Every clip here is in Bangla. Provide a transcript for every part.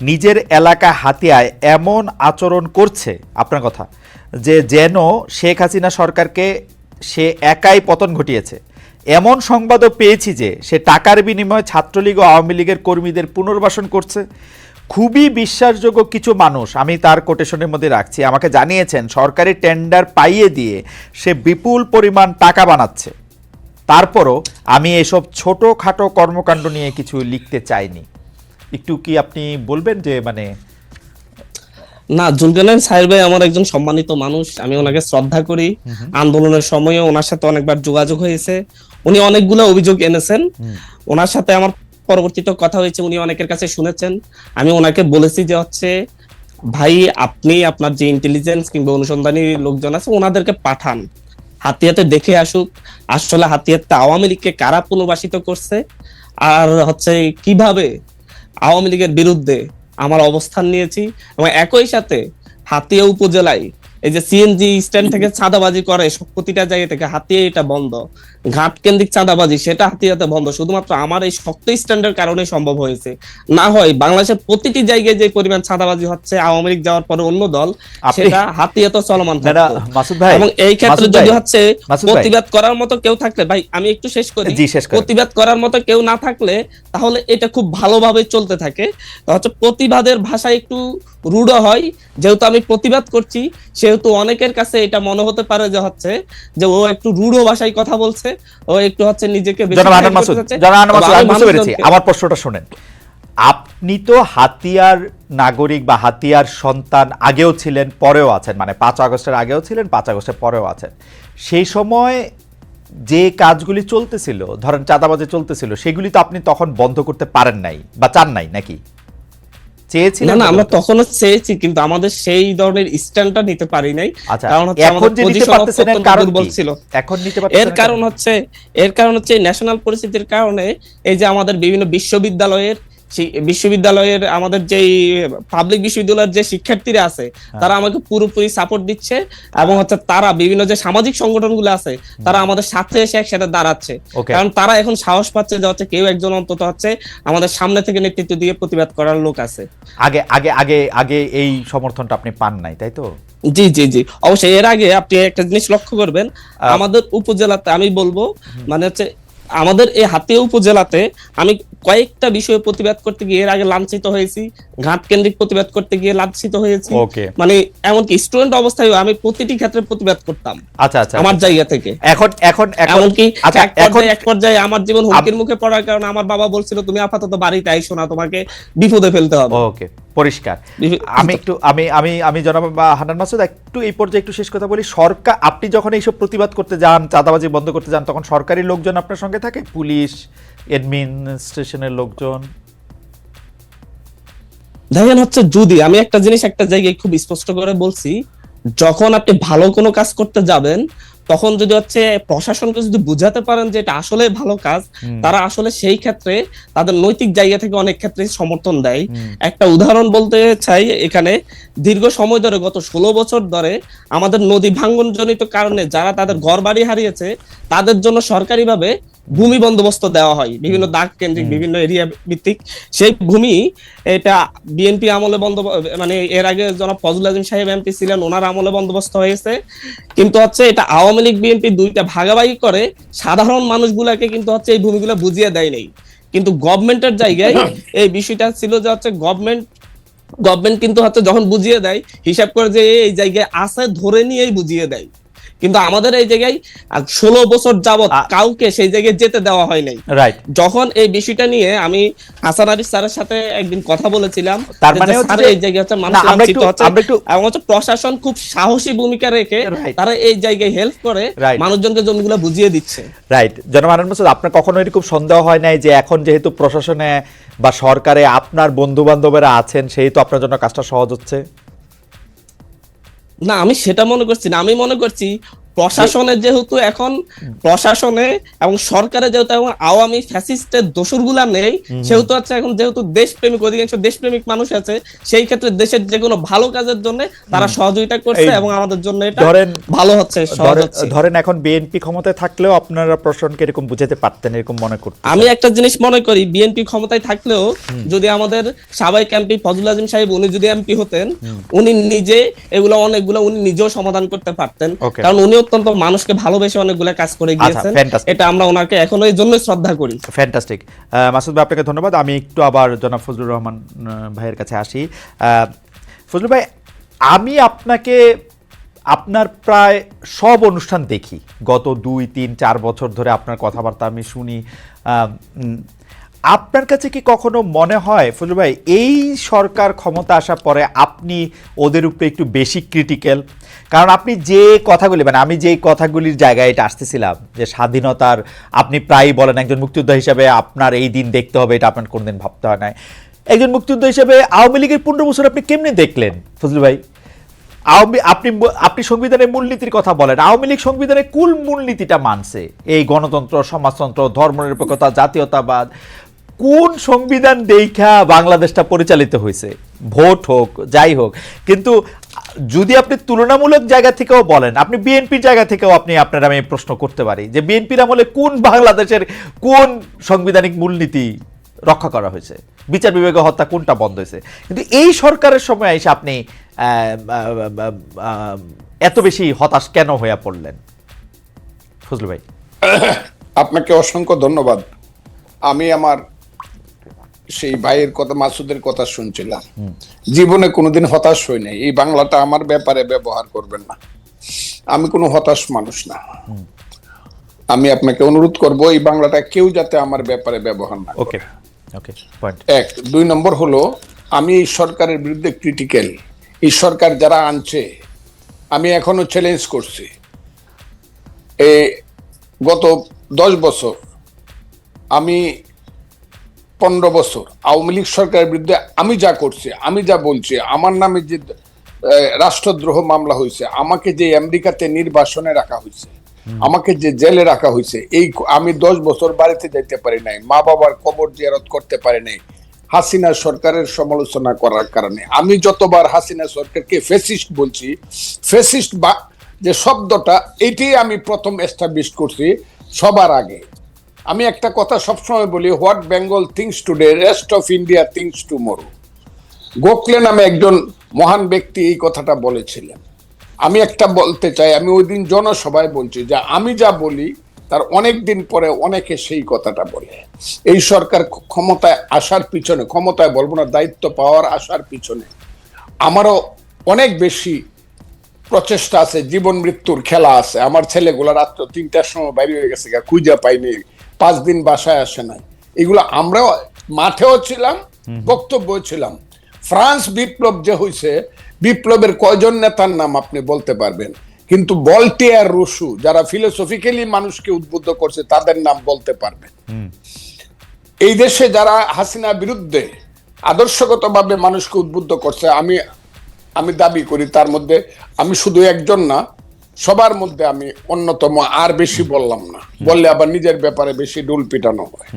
নিজের এলাকা হাতিয়ায় এমন আচরণ করছে, আপনার কথা, যে যেন শেখ হাসিনা সরকারকে সে একাই পতন ঘটিয়েছে। এমন সংবাদও পেয়েছি যে সে টাকার বিনিময়ে ছাত্রলীগ ও আওয়ামী লীগের কর্মীদের পুনর্বাসন করছে। খুবই বিশ্বাসযোগ্য কিছু মানুষ, আমি তার কোটেশনের মধ্যে রাখছি, আমাকে জানিয়েছেন, সরকারি টেন্ডার পাইয়ে দিয়ে সে বিপুল পরিমাণ টাকা বানাচ্ছে। তারপরও আমি এসব ছোটোখাটো কর্মকাণ্ড নিয়ে কিছু লিখতে চাইনি। একটু কি আপনি বলবেন যে মানে না জুলকানাইন সাহেব ভাই আমার একজন সম্মানিত মানুষ আমি ওনাকে শ্রদ্ধা করি। আন্দোলনের সময়ে ওনার সাথে অনেকবার যোগাযোগ হয়েছে। উনি অনেকগুলো অভিযোগ এনেছেন। ওনার সাথে আমার পরবর্তীতে কথা হয়েছে উনি অনেকের কাছে শুনেছেন। আমি ওনাকে বলেছি যে হচ্ছে ভাই আপনি আপনার যে ইন্টেলিজেন্স কিংবা অনুসন্ধানী লোকজন আছে ওনাদেরকে পাঠান। হাতিয়াতে দেখে আসুক আসলে হাতিয়াতে আওয়ামী লীগকে কারা পুনর্বাসিত করছে? আর হচ্ছে কীভাবে আওয়ামী লীগের বিরুদ্ধে আমার অবস্থান নিয়েছি এবং একই সাথে হাতিয়া উপজেলায় এই যে সিএনজি স্ট্যান্ড থেকে চাঁদাবাজি করে প্রতিটা জায়গা থেকে হাতিয়া এটা বন্ধ। ঘাট কেন্দ্রিক চাঁদাবাজি সেটা হাতিয়াতে বন্ধ। শুধুমাত্র আমার এই শক্ত স্ট্যান্ডের কারণে সম্ভব হয়েছে। না হয় বাংলাদেশের প্রতিটি জায়গায় যে পরিমাণ চাঁদাবাজি হচ্ছে আওয়ামী লীগ যাওয়ার পরে অন্য দল সেটা হাতিয়াত চলমান এবং এই ক্ষেত্রে যদি হচ্ছে প্রতিবাদ করার মতো কেউ থাকলে ভাই আমি একটু শেষ করি। প্রতিবাদ করার মতো কেউ না থাকলে তাহলে এটা খুব ভালোভাবে চলতে থাকে। হচ্ছে প্রতিবাদের ভাষা একটু রূঢ় হয়। যেহেতু আমি প্রতিবাদ করছি সেহেতু অনেকের কাছে এটা মনে হতে পারে যে হচ্ছে যে ও একটু রূঢ় ভাষায় কথা বলছে। ও একটু হচ্ছে নিজেকে বুঝতে পেরেছি। আমার প্রশ্নটা শুনেন। আপনি তো হাতিয়ার নাগরিক বা হাতিয়ার সন্তান আগেও ছিলেন পরেও আছেন। মানে পাঁচ আগস্টের আগেও ছিলেন পাঁচ আগস্টের পরেও আছেন। সেই সময় যে কাজগুলি চলতেছিল ধরেন চাঁদাবাজি চলতেছিল সেগুলি তো আপনি তখন বন্ধ করতে পারেন নাই বা চান নাই নাকি? চেয়েছিলেন না আমরা তখনও চেয়েছি কিন্তু আমাদের সেই ধরনের স্ট্যান্ডটা নিতে পারি নাই। আচ্ছা কারণ হচ্ছে এখন আমাদের যে নিতে পারতেছেন কারণ বলছিল এখন নিতে পারতেছেন এর কারণ হচ্ছে এর কারণ হচ্ছে ন্যাশনাল পরিস্থিতির কারণে এই যে আমাদের বিভিন্ন বিশ্ববিদ্যালয়ের বিশ্ববিদ্যালয়ের আমাদের যেই পাবলিক বিশ্ববিদ্যালয়ের যে শিক্ষার্থীরা আছে হ্যাঁ। তারা আমাকে পুরোপুরি সাপোর্ট দিচ্ছে এবং হচ্ছে তারা বিভিন্ন যে সামাজিক সংগঠনগুলো আছে তারা আমাদের সাথে এসে একসাথে দাঁড়াচ্ছে। কারণ তারা এখন সাহস পাচ্ছে যে হচ্ছে কেউ একজন অন্তত হচ্ছে আমাদের সামনে থেকে নেতৃত্ব দিয়ে প্রতিবাদ করার লোক আছে। আগে আগে আগে আগে এই সমর্থনটা আপনি পান নাই তাই তো? জি জি জি। অবশ্যই এর আগে আপনি একটা জিনিস লক্ষ্য করবেন আমাদের উপজেলাতে আমি বলব মানে হচ্ছে আমাদের এই হাতিয়া উপজেলাতে আমি কয়েকটা বিষয়ে প্রতিবাদ করতে গিয়ে এর আগে লাঞ্ছিত হয়েছি ঘাট কেন্দ্রিক প্রতিবাদ করতে গিয়ে লাঞ্ছিত হয়েছি। মানে এমনকি স্টুডেন্ট অবস্থায় আমি প্রতিটি ক্ষেত্রে প্রতিবাদ করতাম। আচ্ছা আচ্ছা আমার জায়গা থেকে। এখন এখন এমনকি আচ্ছা এক এখন পর্যায়ে এক পর্যায়ে আমার জীবন হুমকির মুখে পড়ার কারণে আমার বাবা বলছিল তুমি আপাতত বাড়িতে আইসো না তোমাকে বিপদে ফেলতে হবে। ওকে পরিষ্কার। আমি একটু আমি আমি আমি জনাব বা হানান মাসুদ একটু এই পর্যায়ে একটু শেষ কথা বলি। সরকার আপনি যখন এইসব প্রতিবাদ করতে যান চাঁদাবাজি বন্ধ করতে যান তখন সরকারি লোকজন আপনার সঙ্গে থাকে? পুলিশ অ্যাডমিনিস্ট্রেশনের লোকজন? দেখেন হচ্ছে যদি আমি একটা জিনিস একটা জায়গায় খুব স্পষ্ট করে বলছি যখন আপনি ভালো কোনো কাজ করতে যাবেন তখন যদি হচ্ছে প্রশাসনকে যদি বুঝাতে পারেন যে এটা আসলে ভালো কাজ তারা আসলে সেই ক্ষেত্রে তাদের নৈতিক জায়গা থেকে অনেক ক্ষেত্রে সমর্থন দেয়। একটা উদাহরণ বলতে চাই এখানে দীর্ঘ সময় ধরে গত ষোলো বছর ধরে আমাদের নদী ভাঙ্গনজনিত কারণে যারা তাদের ঘর বাড়ি হারিয়েছে তাদের জন্য সরকারিভাবে ভূমি বন্দোবস্ত দেওয়া হয় বিভিন্ন দাগ কেন্দ্রিক বিভিন্ন এরিয়া ভিত্তিক। সেই ভূমি এটা বিএনপি আমলে বন্ধ মানে এর আগে জনাব ফজল আজিম সাহেব এমপি ছিলেন ওনার আমলে বন্দোবস্ত হয়েছে। কিন্তু হচ্ছে এটা আওয়ামী লীগ বিএনপি দুইটা ভাগাভাগি করে সাধারণ মানুষগুলাকে কিন্তু হচ্ছে এই ভূমিগুলো বুঝিয়ে দেয় নাই। কিন্তু গভর্নমেন্টের জায়গায় এই বিষয়টা ছিল যে হচ্ছে গভর্নমেন্ট গভর্নমেন্ট কিন্তু হচ্ছে যখন বুঝিয়ে দেয় হিসাব করে যে এই জায়গায় আছে ধরে নিয়েই বুঝিয়ে দেয়। কিন্তু আমাদের এই জায়গায় ষোলো বছর যাবত আ- কাউকে সেই জায়গায় যেতে দেওয়া হয় নাই। রাইট যখন এই বিষয়টা নিয়ে আমি হাসান আরিফ স্যারের সাথে একদিন কথা বলেছিলাম তার মানে এই জায়গায় হচ্ছে মানুষ আমরা একটু- হচ্ছে আমরা একটু- এবং হচ্ছে প্রশাসন খুব সাহসী ভূমিকা রেখে. তারা এই জায়গায় হেল্প করে. মানুষজনকে জমিগুলো বুঝিয়ে দিচ্ছে। রাইট জনাব আনান মাসুদ আপনার কখনো এরকম সন্দেহ হয় নাই যে এখন যেহেতু প্রশাসনে বা সরকারে আপনার বন্ধু বান্ধবেরা আছেন সেই তো আপনার জন্য কাজটা সহজ হচ্ছে? না আমি সেটা মনে করছি না আমি মনে করছি প্রশাসনে যেহেতু এখন প্রশাসনে এবং সরকারে যেহেতু এখন আওয়ামী ফ্যাসিস্টের দোসরগুলা নেই সেহেতু হচ্ছে এখন যেহেতু দেশপ্রেমিক অধিকাংশ দেশপ্রেমিক মানুষ আছে সেই ক্ষেত্রে দেশের যে কোনো ভালো কাজের জন্য তারা সহযোগিতা করছে এবং আমাদের জন্য এটা ধরেন- ভালো হচ্ছে ধরেন- এখন বিএনপি ক্ষমতায় থাকলেও আপনারা প্রশাসনকে এরকম বুঝাতে পারতেন এরকম মনে করতেন। আমি একটা জিনিস মনে করি বিএনপি ক্ষমতায় থাকলেও যদি আমাদের সাবেক এমপি ফজল আজিম সাহেব উনি যদি এমপি হতেন উনি নিজে এগুলো অনেকগুলো উনি নিজেও সমাধান করতে পারতেন। কারণ উনি অত্যন্ত মানুষকে ভালোবেসে অনেকগুলো কাজ করে গিয়েছেন। এটা আমরা ওনাকে এখনও এই জন্য শ্রদ্ধা করি। ফ্যান্টাস্টিক মাসুদ ভাই আপনাকে ধন্যবাদ। আমি একটু আবার জনাব ফজলুর রহমান ভাইয়ের কাছে আসি। আহ, ফজলুর ভাই আমি আপনাকে আপনার প্রায় সব অনুষ্ঠান দেখি। গত দুই তিন চার বছর ধরে আপনার কথাবার্তা আমি শুনি। আপনার কাছে কি কখনো মনে হয় ফজলু ভাই, এই সরকার ক্ষমতা আসার পরে আপনি ওদের উপরে একটু বেশি ক্রিটিক্যাল কারণ আপনি যে কথাগুলি মানে আমি যেই কথাগুলির জায়গায় এটা আসতেছিলাম, যে স্বাধীনতার, আপনি প্রায়ই বলেন একজন মুক্তিযোদ্ধা হিসাবে আপনার এই দিন দেখতে হবে, এটা আপনার কোনদিন ভাবতে হয় না একজন মুক্তিযোদ্ধা হিসেবে আওয়ামী লীগের পনেরো বছর আপনি কেমনে দেখলেন ফজলু ভাই? আওয়ামী, আপনি আপনি সংবিধানের মূলনীতির কথা বলেন, আওয়ামী লীগ সংবিধানের কুল মূলনীতিটা মানছে। এই গণতন্ত্র, সমাজতন্ত্র, ধর্মনিরপেক্ষতা, জাতীয়তাবাদ কোন সংবিধান দেখা বাংলাদেশটা পরিচালিত হয়েছে ভোট হোক, যাই হোক। কিন্তু, যদি আপনি তুলনামূলক জায়গা থেকেও বলেন, আপনি বিএনপির জায়গা থেকেও আপনি, আপনার আমি প্রশ্ন করতে পারি যে বিএনপির আমলে কোন বাংলাদেশের কোন সাংবিধানিক মূলনীতি রক্ষা করা হয়েছে? বিচার বিভাগে হত্যা কোনটা বন্ধ হয়েছে? কিন্তু এই সরকারের সময় এসে আপনি এত বেশি হতাশ কেন হয়ে পড়লেন? ফজলু ভাই। আপনাকে অসংখ্য ধন্যবাদ। আমি আমার সেই ভাইয়ের কথা মাসুদের কথা শুনছিলাম। জীবনে কোনোদিন হতাশ হই নাই। এই বাংলাটা আমার ব্যাপারে ব্যবহার করবেন না। আমি কোনো হতাশ মানুষ না। আমি আপনাকে অনুরোধ করব এই বাংলাটা কেউ যাতে আমার ব্যাপারে ব্যবহার না ওকে ওকে পয়েন্ট এক। দুই নম্বর হলো আমি এই সরকারের বিরুদ্ধে ক্রিটিক্যাল এই সরকার যারা আনছে আমি এখনও চ্যালেঞ্জ করছি। এ গত দশ বছর আমি পনেরো বছর। আওয়ামী লীগ সরকারের বিরুদ্ধে আমি যা করছি আমি যা বলছি আমার নামে যে রাষ্ট্রদ্রোহ মামলা হয়েছে আমাকে যে আমেরিকাতে নির্বাসনে রাখা হয়েছে আমাকে যে জেলে রাখা হয়েছে এই আমি দশ বছর বাড়িতে যাইতে পারি নাই মা বাবার কবর জিয়ারত করতে পারি নাই হাসিনা সরকারের সমালোচনা করার কারণে। আমি যতবার হাসিনা সরকারকে ফেসিস্ট বলছি ফেসিস্ট বা যে শব্দটা এটাই আমি প্রথম এস্টাবলিশ করছি সবার আগে। আমি একটা কথা সবসময় বলি, what Bengal thinks today, rest of India thinks tomorrow. Gokhale নামে একজন মহান ব্যক্তি এই কথাটা বলেছিলেন। আমি একটা বলতে চাই, আমি ওই দিন জনসভায় বলছি যে আমি যা বলি, তার অনেক দিন পরে অনেকে সেই কথাটা বলে। এই সরকার ক্ষমতায় আসার পিছনে, ক্ষমতায় বলব না, দায়িত্ব পাওয়ার আসার পিছনে আমারও অনেক বেশি প্রচেষ্টা আছে, জীবন মৃত্যুর খেলা আছে। আমার ছেলেগুলা রাত্র তিনটার সময় বাইরে হয়ে গেছে খুঁজে পাইনি। পাঁচ দিন বাসায় আসে নাই। এগুলো আমরাও মাঠেও ছিলাম বক্তব্য ছিলাম। ফ্রান্স বিপ্লব যে হয়েছে বিপ্লবের কয়জন নেতার নাম আপনি বলতে পারবেন। কিন্তু বলটিয়ার রুশু যারা ফিলোসফিক্যালি মানুষকে উদ্বুদ্ধ করছে তাদের নাম বলতে পারবেন। এই দেশে যারা হাসিনা বিরুদ্ধে আদর্শগতভাবে মানুষকে উদ্বুদ্ধ করছে আমি আমি দাবি করি তার মধ্যে আমি শুধু একজন না সবার মধ্যে আমি অন্যতম আর বেশি বললাম না। বললে আবার নিজের ব্যাপারে বেশি ডুল পিটানো হয়।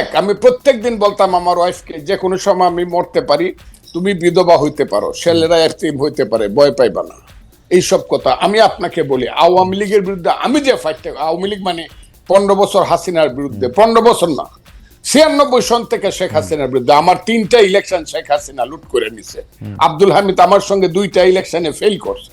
এক আমি প্রত্যেকদিন বলতাম আমার ওয়াইফকে যে কোনো সময় আমি মরতে পারি তুমি বিধবা হইতে পারো ছেলেরা এফতিম হইতে পারে ভয় পাইবা না। এইসব কথা আমি আপনাকে বলি আওয়ামী লীগের বিরুদ্ধে আমি যে ফাইট আওয়ামী লীগ মানে পনেরো বছর হাসিনার বিরুদ্ধে পনেরো বছর না ছিয়ানব্বই সন থেকে শেখ হাসিনার বিরুদ্ধে আমার তিনটা ইলেকশন শেখ হাসিনা লুট করে নিছে। আব্দুল হামিদ আমার সঙ্গে দুইটা ইলেকশনে ফেল করছে।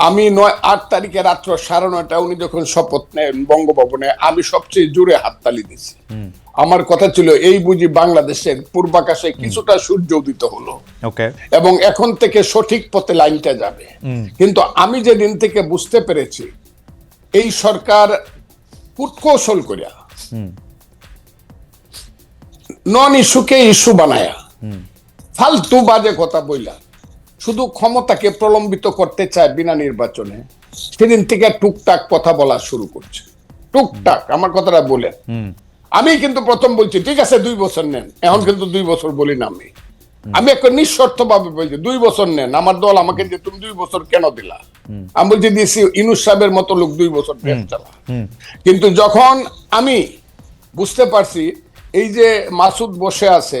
আমি নয় আট তারিখে রাত্র সাড়ে নয়টা উনি যখন শপথ নেন বঙ্গভবনে আমি সবচেয়ে জোরে হাততালি দিছি আমার কথা ছিল এই বুঝি বাংলাদেশের পূর্বাকাশে কিছুটা সূর্য উদিত হলো এবং এখন থেকে সঠিক পথে লাইনটা যাবে। কিন্তু আমি যেদিন থেকে বুঝতে পেরেছি এই সরকার কুটকৌশল করিয়া নন ইস্যুকে ইস্যু বানায়া ফালতু বাজে কথা বইলা শুধু ক্ষমতাকে প্রলম্বিত করতে চায় বিনা নির্বাচনে সেদিন থেকে টুকটাক কথা বলা শুরু করছে। টুকটাক আমার কথাটা বলেন। আমি কিন্তু প্রথম বলছি ঠিক আছে দুই বছর নেন। এখন কিন্তু দুই বছর বলি না আমি। আমি একটা নিঃশর্ত ভাবে বলছি দুই বছর নেন। আমার দল আমাকে যে তুমি দুই বছর কেন দিলা? আমি বলছি দিয়েছি ইনুস সাহেবের মতো লোক দুই বছর দেশ চালা। কিন্তু যখন আমি বুঝতে পারছি এই যে মাসুদ বসে আছে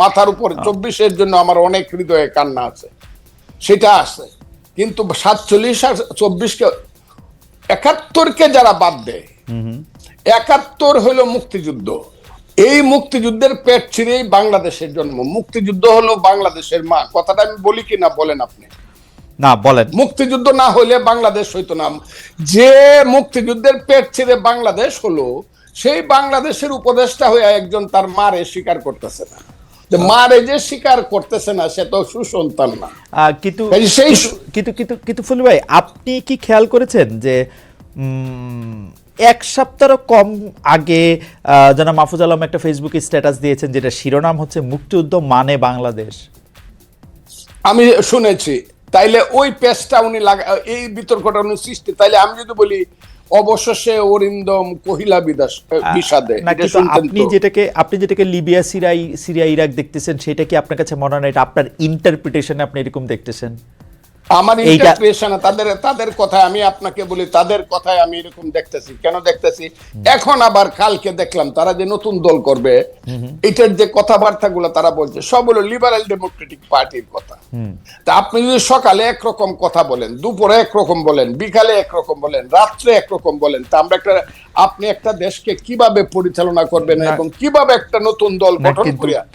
মাথার উপরে চব্বিশের জন্য আমার অনেক হৃদয়ে কান্না আছে। সেটা আছে। কিন্তু সাতচল্লিশ আর চব্বিশকে একাত্তরকে যারা বাদ দেয় একাত্তর হলো মুক্তিযুদ্ধ। এই মুক্তিযুদ্ধের পেট ছিঁড়েই বাংলাদেশের জন্ম। মুক্তিযুদ্ধ হলো বাংলাদেশের মা। কথাটা আমি বলি কিনা বলেন আপনি? না বলেন। মুক্তিযুদ্ধ না হলে বাংলাদেশ হইতো না। যে মুক্তিযুদ্ধের পেট ছিঁড়ে বাংলাদেশ হলো সেই বাংলাদেশের উপদেষ্টা হয়ে একজন তার মারে স্বীকার করতেছে না। যে মারে যে স্বীকার করতেছে না সে তো সুসন্তান না। কিন্তু সেই কিন্তু- কিন্তু কিন্তু ফুল ভাই আপনি কি খেয়াল করেছেন যে এক সপ্তাহ কম আগে যেন মাহফুজ আলম একটা ফেসবুকে স্ট্যাটাস দিয়েছেন যেটা শিরোনাম হচ্ছে মুক্তিযুদ্ধ মানে বাংলাদেশ। আমি শুনেছি। তাইলে ওই পেজটা উনি লাগা এই বিতর্কটা উনি সৃষ্টি তাইলে আমি যদি বলি অবশেষে অরিন্দম কহিলা বিদাস বিষাদে। আপনি যেটাকে আপনি যেটাকে লিবিয়া সিরিয়া সিরিয়া ইরাক দেখতেছেন সেটা কি আপনার কাছে মনে হয় এটা আপনার ইন্টারপ্রিটেশনে আপনি এরকম দেখতেছেন? আমার ইন্টারপ্রিটেশন তাদের তাদের কথায় আমি আপনাকে বলি তাদের কথায় আমি এরকম দেখতেছি। কেন দেখতেছি? এখন আবার কালকে দেখলাম তারা যে নতুন দল করবে এটার যে কথাবার্তা গুলো তারা বলছে সব হলো লিবারেল ডেমোক্রেটিক পার্টির কথা। তা আপনি যদি সকালে একরকম কথা বলেন দুপুরে একরকম বলেন বিকালে একরকম বলেন রাত্রে একরকম বলেন তা আমরা একটা আপনি একটা দেশকে কীভাবে পরিচালনা করবেন এবং কীভাবে একটা নতুন দল গঠন করিয়া